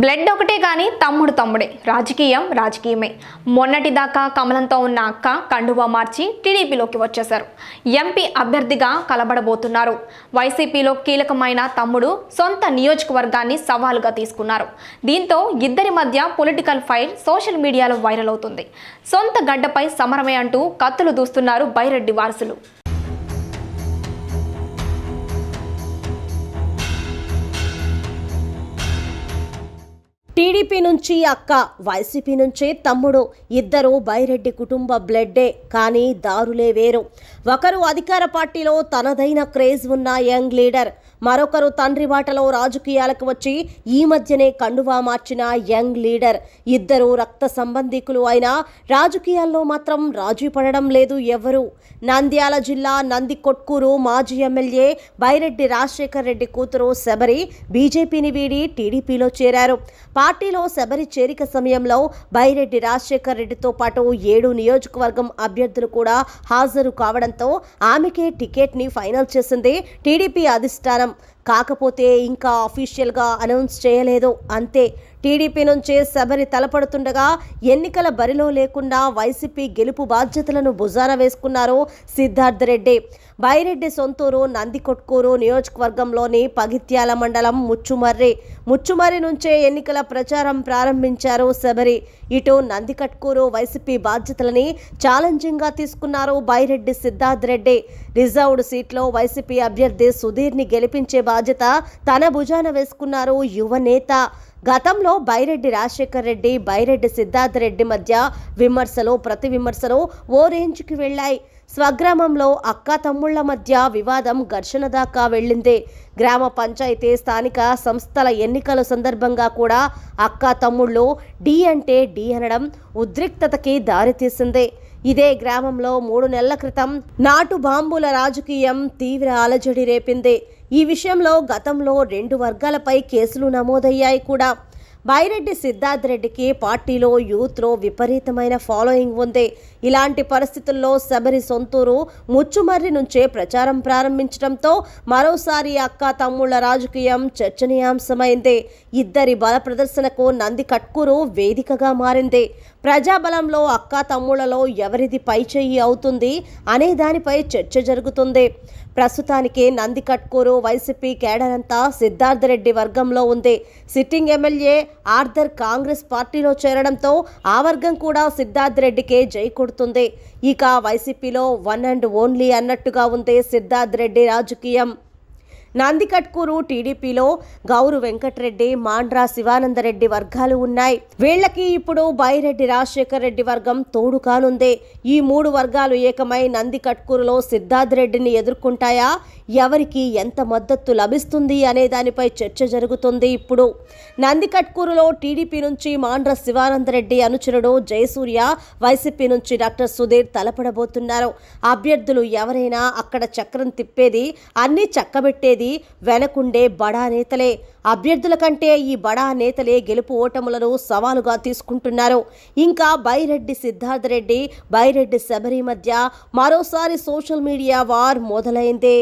Blood ఒకటే కానీ తమ్ముడు తమ్ముడే. రాజకీయం రాజకీయమే. మొన్నటిదాకా కమలంతో ఉన్న అక్క కండువా మార్చి టీడీపీలోకి వచ్చేశారు. ఎంపీ అభ్యర్థిగా కలబడబోతున్నారు. వైసీపీలో కీలకమైన తమ్ముడు సొంత నియోజకవర్గాన్ని సవాలుగా తీసుకున్నారు. దీంతో ఇద్దరి మధ్య పొలిటికల్ ఫైర్ సోషల్ మీడియాలో వైరల్ అవుతుంది. సొంత గడ్డపై సమరమే అంటూ కత్తులు దూస్తున్నారు బైరెడ్డి వారసులు. టీడీపీ నుంచి అక్క వైసీపీ నుంచే తమ్ముడు. ఇద్దరు బైరెడ్డి కుటుంబ బ్లడ్డే కానీ దారులే వేరు. ఒకరు అధికార పార్టీలో తనదైన క్రేజ్ ఉన్న యంగ్ లీడర్. మరొకరు తండ్రి బాటలో రాజకీయాలకు వచ్చి ఈ మధ్యనే కండువా మార్చిన యంగ్ లీడర్. ఇద్దరు రక్త సంబంధికులు అయినా రాజకీయాల్లో మాత్రం రాజీ పడడం లేదు ఎవరు. నంద్యాల జిల్లా నంది కొట్కూరు మాజీ ఎమ్మెల్యే బైరెడ్డి రాజశేఖర్ రెడ్డి కూతురు శబరి బీజేపీని వీడి టీడీపీలో చేరారు. పార్టీలో శబరి చేరిక సమయంలో బైరెడ్డి రాజశేఖర్ రెడ్డితో పాటు ఏడు నియోజకవర్గం అభ్యర్థులు కూడా హాజరు కావడంతో ఆమెకే టికెట్ని ఫైనల్ చేసింది టీడీపీ అధిష్టానం. కాకపోతే ఇంకా అఫీషియల్గా అనౌన్స్ చేయలేదు. అంతే. టీడీపీ నుంచే శబరి తలపడుతుండగా ఎన్నికల బరిలో లేకుండా వైసీపీ గెలుపు బాధ్యతలను భుజాన వేసుకున్నారు సిద్ధార్థ రెడ్డి. బైరెడ్డి సొంతూరు నందికొట్కూరు నియోజకవర్గంలోని పగిత్యాల మండలం ముచ్చుమర్రి. ముచ్చుమర్రి నుంచే ఎన్నికల ప్రచారం ప్రారంభించారు శబరి ఇటు నందికట్కూరు వైసీపీ బాధ్యతలని ఛాలెంజింగ్గా తీసుకున్నారు బైరెడ్డి సిద్ధార్థ్ రెడ్డి. రిజర్వ్డ్ సీట్లో వైసీపీ అభ్యర్థి సుధీర్ని గెలిపించే బాధ్యత తన భుజాన వేసుకున్నారు యువ నేత. గతంలో బైరెడ్డి రాజశేఖర్ రెడ్డి బైరెడ్డి సిద్ధార్థ రెడ్డి మధ్య విమర్శలు ప్రతి విమర్శలు ఓ రేంజ్కి వెళ్ళాయి. స్వగ్రామంలో అక్క తమ్ముళ్ళ మధ్య వివాదం ఘర్షణ దాకా వెళ్ళిందే. గ్రామ పంచాయతీ స్థానిక సంస్థల ఎన్నికల సందర్భంగా కూడా అక్క తమ్ముళ్ళు డి అంటే డి అనడం ఉద్రిక్తతకి దారితీసిందే. ఇదే గ్రామంలో మూడు నెలల క్రితం నాటు బాంబుల రాజకీయం తీవ్ర అలజడి రేపింది. ఈ విషయంలో గతంలో రెండు వర్గాలపై కేసులు నమోదయ్యాయి కూడా. బైరెడ్డి సిద్ధార్థ్ రెడ్డికి పార్టీలో యూత్లో విపరీతమైన ఫాలోయింగ్ ఉంది. ఇలాంటి పరిస్థితుల్లో శబరి సొంతూరు ముచ్చుమర్రి నుంచే ప్రచారం ప్రారంభించడంతో మరోసారి అక్క తమ్ముళ్ళ రాజకీయం చర్చనీయాంశమైంది. ఇద్దరి బల ప్రదర్శనకు నంది కట్కూరు వేదికగా మారింది. ప్రజాబలంలో అక్క తమ్ముళ్ళలో ఎవరిది పైచేయి అవుతుంది అనే దానిపై చర్చ జరుగుతుంది. ప్రస్తుతానికి నంది కట్కూరు వైసీపీ కేడర్ అంతా సిద్ధార్థ రెడ్డి వర్గంలో ఉంది. సిట్టింగ్ ఎమ్మెల్యే ఆర్థర్ కాంగ్రెస్ పార్టీలో చేరడంతో ఆ వర్గం కూడా సిద్ధార్థ్ రెడ్డికే జై కొడుతుంది. ఇక వైసీపీలో వన్ అండ్ ఓన్లీ అన్నట్టుగా ఉంది సిద్ధార్థ్ రెడ్డి రాజకీయం. నందికట్కూరు టీడీపీలో గౌరు వెంకటరెడ్డి మాండ్రా శివానందరెడ్డి వర్గాలు ఉన్నాయి. వీళ్ళకి ఇప్పుడు బైరెడ్డి రాజశేఖర్ రెడ్డి వర్గం తోడు కానుంది. ఈ మూడు వర్గాలు ఏకమై నందికట్కూరులో సిద్ధార్థ్ రెడ్డిని ఎదుర్కొంటాయా? ఎవరికి ఎంత మద్దతు లభిస్తుంది అనే దానిపై చర్చ జరుగుతుంది ఇప్పుడు. నందికట్కూరులో టీడీపీ నుంచి మాండ్ర శివానందరెడ్డి అనుచరుడు జయసూర్య వైసీపీ నుంచి డాక్టర్ సుధీర్ తలపడబోతున్నారు. అభ్యర్థులు ఎవరైనా అక్కడ చక్రం తిప్పేది అన్ని చక్కబెట్టేది వెనకుండే బడా నేతలే. అభ్యర్థుల కంటే ఈ బడా నేతలే గెలుపు ఓటములను సవాలుగా తీసుకుంటున్నారు. ఇంకా బైరెడ్డి సిద్ధార్థ రెడ్డి బైరెడ్డి శబరి మధ్య మరోసారి సోషల్ మీడియా వార్ మొదలైంది.